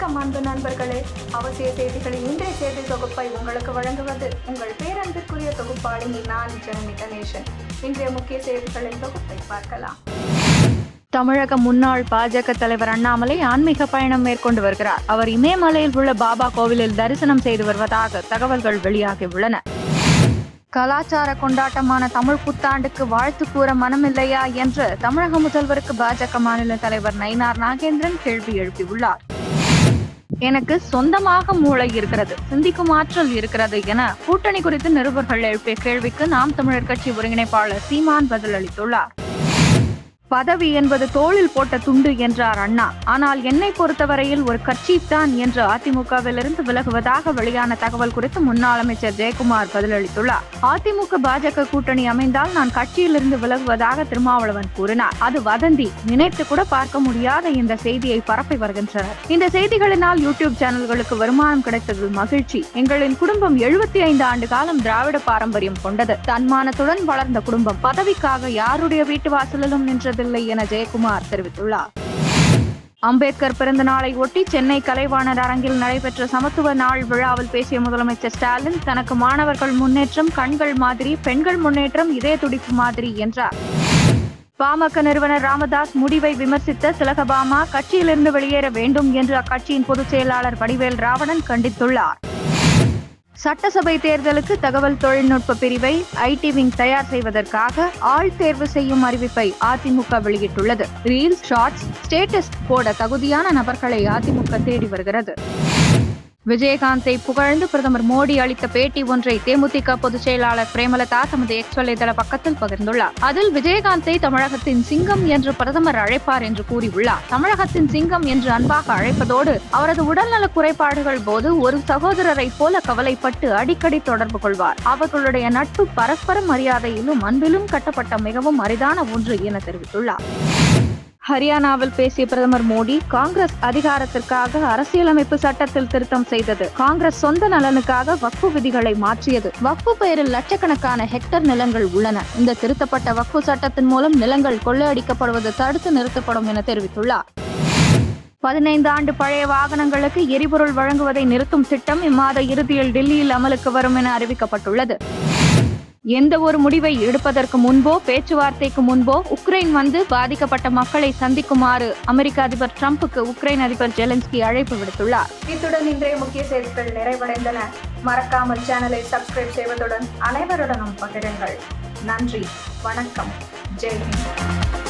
நண்பர்களே. அவசிய செய்திகளின் இன்றைய செய்தி தொகுப்பை உங்களுக்கு வழங்குவது உங்கள் பேரன்பிற்குரிய தொகுப்பாளினி நான் ஜனனி கணேசன் இன்றைய முக்கிய செய்திகளின் தொகுப்பை பார்க்கலாம். தமிழக முன்னாள் பாஜக தலைவர் அண்ணாமலை ஆன்மீக பயணம் மேற்கொண்டு வருகிறார். அவர் இமயமலையில் உள்ள பாபா கோவிலில் தரிசனம் செய்து வருவதாக தகவல்கள் வெளியாகியுள்ளன. கலாச்சார கொண்டாட்டமான தமிழ் புத்தாண்டுக்கு வாழ்த்து கூற மனமில்லையா என்று தமிழக முதல்வருக்கு பாஜக மாநில தலைவர் நயினார் நாகேந்திரன் கேள்வி எழுப்பியுள்ளார். எனக்கு சொந்தமாக மூளை இருக்கிறது சிந்திக்கும் ஆற்றல் இருக்கிறது என கூட்டணி குறித்து நிருபர்கள் எழுப்பிய கேள்விக்கு நாம் தமிழர் கட்சி ஒருங்கிணைப்பாளர் சீமான் பதிலளித்துள்ளார். பதவி என்பது தோளில் போட்ட துண்டு என்றார் அண்ணா. ஆனால் என்னை பொறுத்தவரையில் ஒரு கட்சி தான் என்று அதிமுகவிலிருந்து விலகுவதாக வெளியான தகவல் குறித்து முன்னாள் அமைச்சர் ஜெயக்குமார் பதிலளித்துள்ளார். அதிமுக பாஜக கூட்டணி அமைந்தால் நான் கட்சியிலிருந்து விலகுவதாக திருமாவளவன் கூறினார். அது வதந்தி. நினைத்து கூட பார்க்க முடியாத இந்த செய்தியை பரப்பி வருகின்றனர். இந்த செய்திகளினால் யூடியூப் சேனல்களுக்கு வருமானம் கிடைத்தது மகிழ்ச்சி. எங்களின் குடும்பம் எழுபத்தி ஐந்து ஆண்டு காலம் திராவிட பாரம்பரியம் கொண்டது. தன்மானத்துடன் வளர்ந்த குடும்பம். பதவிக்காக யாருடைய வீட்டு வாசலிலும் நின்றதில்லை என ஜெயக்குமார் தெரிவித்துள்ளார். அம்பேத்கர் பிறந்த நாளை ஒட்டி சென்னை கலைவாணர் அரங்கில் நடைபெற்ற சமத்துவ நாள் விழாவில் பேசிய முதலமைச்சர் ஸ்டாலின் தனக்கு மாணவர்கள் முன்னேற்றம் கண்கள் மாதிரி பெண்கள் முன்னேற்றம் இதய துடிப்பு மாதிரி என்றார். பாமக நிறுவனர் ராமதாஸ் முடிவை விமர்சித்த திலகபாமா கட்சியிலிருந்து வெளியேற வேண்டும் என்று அக்கட்சியின் பொதுச் செயலாளர் வடிவேல் ராவணன் கண்டித்துள்ளார். சட்டசபை தேர்தலுக்கு தகவல் தொழில்நுட்ப பிரிவை ஐடி விங் தயார் செய்வதற்காக ஆள் தேர்வு செய்யும் அறிவிப்பை அதிமுக வெளியிட்டுள்ளது. ரீல்ஸ் ஷார்ட்ஸ் ஸ்டேட்டஸ் போட தகுதியான நபர்களை அதிமுக தேடி வருகிறது. விஜயகாந்தை புகழ்ந்து பிரதமர் மோடி அளித்த பேட்டி ஒன்றை தேமுதிக பொதுச் செயலாளர் பிரேமலதா தமது எக்ஸ் வலைதள பக்கத்தில் பகிர்ந்துள்ளார். அதில் விஜயகாந்தை தமிழகத்தின் சிங்கம் என்று பிரதமர் அழைப்பார் என்று கூறியுள்ளார். தமிழகத்தின் சிங்கம் என்று அன்பாக அழைப்பதோடு அவரது உடல்நல குறைபாடுகள் போது ஒரு சகோதரரை போல கவலைப்பட்டு அடிக்கடி தொடர்பு கொள்வார். அவர்களுடைய நட்பு பரஸ்பர மரியாதையிலும் அன்பிலும் கட்டப்பட்ட மிகவும் அரிதான ஒன்று என தெரிவித்துள்ளார். ஹரியானாவில் பேசிய பிரதமர் மோடி காங்கிரஸ் அதிகாரத்திற்காக அரசியலமைப்பு சட்டத்தில் திருத்தம் செய்தது. காங்கிரஸ் சொந்த நலனுக்காக வக்ஃபு விதிகளை மாற்றியது. வக்ஃபு பெயரில் லட்சக்கணக்கான ஹெக்டர் நிலங்கள் உள்ளன. இந்த திருத்தப்பட்ட வக்ஃபு சட்டத்தின் மூலம் நிலங்கள் கொள்ளையடிக்கப்படுவது தடுத்து நிறுத்தப்படும் என தெரிவித்துள்ளார். பதினைந்து ஆண்டு பழைய வாகனங்களுக்கு எரிபொருள் வழங்குவதை நிறுத்தும் திட்டம் இம்மாத இறுதியில் டெல்லியில் அமலுக்கு வரும் என அறிவிக்கப்பட்டுள்ளது. எந்த ஒரு முடிவை எடுப்பதற்கு முன்போ பேச்சுவார்த்தைக்கு முன்போ உக்ரைன் வந்து பாதிக்கப்பட்ட மக்களை சந்திக்குமாறு அமெரிக்க அதிபர் டிரம்புக்கு உக்ரைன் அதிபர் ஜெலன்ஸ்கி அழைப்பு விடுத்துள்ளார். இத்துடன் இன்றைய முக்கிய செய்திகள் நிறைவடைந்தன. மறக்காமல் சேனலை சப்ஸ்கிரைப் செய்வதுடன் அனைவருடனும் பகிருங்கள். நன்றி. வணக்கம். ஜெய்ஹிந்த்